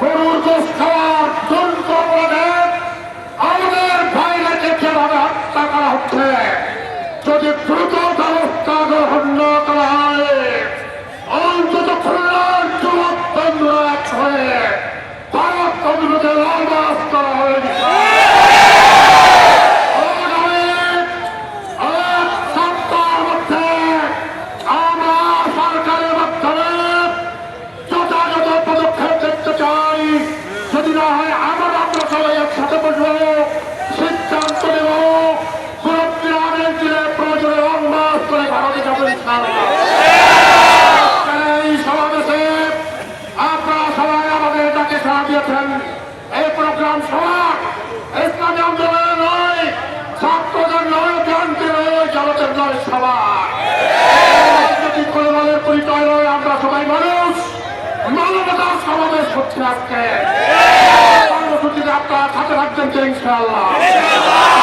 গরুর গোস খাওয়ার সবাই একসাথে বসবো সিদ্ধান্ত নেব। কোন দিলে প্রয়োজনে যাব এই সমাবেশে আপনারা সবাই আমাদের ডাকে সাড়া দিয়েছেন। সভা ইসলামী আন্দোলনের আমরা সবাই মানুষ। মানবতার সমাবেশ হচ্ছে আজকে। তো ইনশাআল্লাহ।